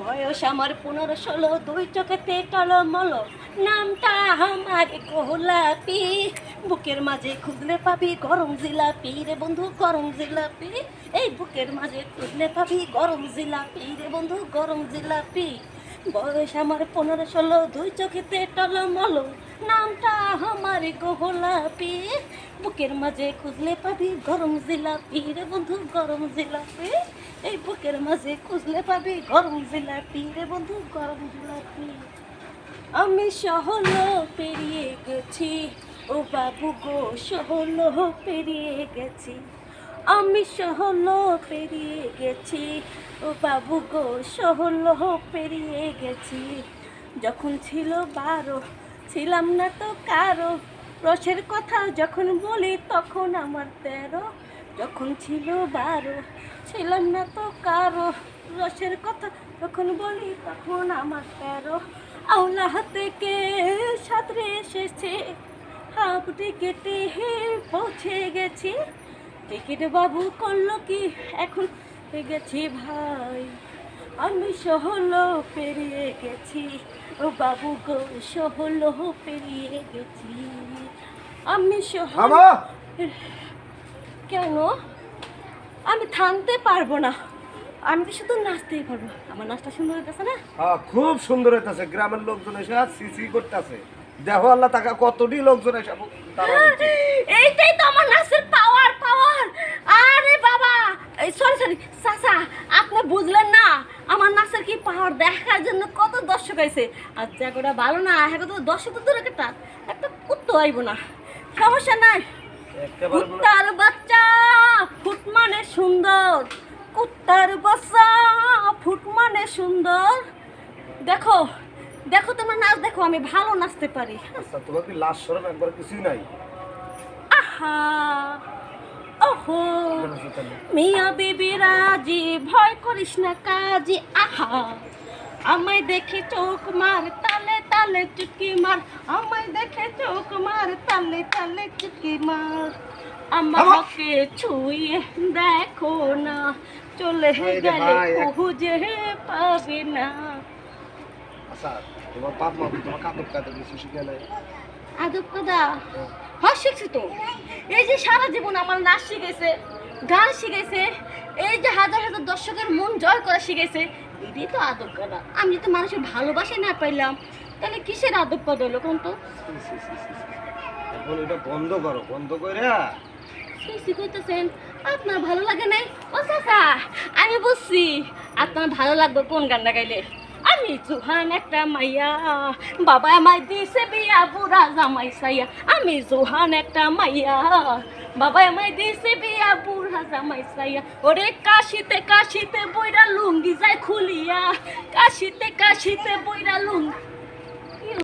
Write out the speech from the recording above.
বয়স আমার পনেরো ষোলো, দুই চোখেতে টলমল। নামটা আমার কোহলাপি বুকের মাঝে খুঁজলে পাবি গরম জিলাপি। রে বন্ধু, গরম জিলাপি। এই বুকের মাঝে খুঁজলে পাবি গরম জিলাপি। রে বন্ধু, গরম জিলাপি। বয়স আমার পনেরো ষোলো, দুই চোখেতে টলমল। নামটা আমার গোলাপি। বুকের মাঝে খুঁজলে পাবি গরম জিলাপি। রে বন্ধু, গরম জিলাপি। এই বুকের মাঝে খুঁজলে পাবি গরম জিলাপি। রে বন্ধু, গরম জিলাপি। আমি সহল পেরিয়ে গেছি। ও বাবু গো, সহল পেরিয়ে গেছি। আমি সহল পেরিয়ে গেছি। ও বাবু গো সহল পেরিয়ে গেছি। যখন ছিল বারো, ছিলাম না তো কারও। রসের কথা যখন বলি তখন আমার তেরো। যখন ছিল বারো, ছিলাম না তো কারও। রসের কথা যখন বলি তখন আমার তেরো। আওলা থেকে সাঁতরে এসেছে? হাফ টিকেটে পৌঁছে গেছি। টিকিট বাবু করল কি? এখন গেছি ভাই। আমি সহল পেরিয়ে গেছি। ও বাবু গো সহল পেরিয়ে গেছি। আমি সহল কেন? আমি থামতে পারব না। আমি তো শুধু নাচতেই পারব। আমার নাচটা সুন্দর হইতেছে না? হ্যাঁ খুব সুন্দর হইতাছে। গ্রামের লোকজন এসে সিসি করতেছে। দেখো আল্লাহ টাকা কতটি লোকজন এসে এইটাই তো আমার নাচের পাওয়ার পাওয়ার আরে বাবা সরি সরি চাচা আপনি বুঝলেন না আমার পাওয়ার দেখার জন্য কত দর্শক আছে আর জায়গাটা ভালো না? হ্যাঁ তো দর্শক তো দূরে একটা। একটা কুত্তো আইব না। সমস্যা নাই। কুত্তার বাচ্চা ফুট মানে সুন্দর। কুত্তার বাচ্চা ফুট মানে সুন্দর। দেখো দেখো তোমার নাচ দেখো আমি ভালো নাচতে পারি। আচ্ছা তোমার কি লাশ সরম একবার কিছুই নাই? আহা! ওহো মিয়া বিবি রাজি ভয় করিস না কাজী আহা। আমায় দেখে চোখ মার তালে তালে চুটকি মার। আমায় দেখে চোখ মার তালে তালে চুটকি মার। আমাকে ছুঁয়ে দেখো না চলে গেলে খুঁজে পাবে না। আচ্ছা আদব কথা হ্যাঁ শিখছি তো। এই যে সারা জীবন আমার নাচ শিখেছে গান শিখেছে এই যে হাজার হাজার দর্শকের মন জয় করা শিখেছে এটাই তো আদব করা আমি যদি মানুষের ভালোবাসা না পাইলাম তাহলে কিসের আদব করা হলো কোন তো। এখন এটা বন্ধ করো বন্ধ করে সৃষ্টি করতেছেন আপনার ভালো লাগে নাই? ও চাচা আমি বুঝছি। আপনার ভালো লাগবে কোন গানটা গাইলে? আমি জোহান একটা মাইয়া। বাবা আমায় দিছে বিয়া, বুড়া জামাই সাইয়া আমি জোহান একটা মাইয়া। বাবা আমায় দিছে বিয়া, বুড়া জামাই সাইয়া ওরে কাশিতে কাশিতে বইরা লুঙ্গি যায় খুলিয়া। কাশিতে কাশিতে বইরা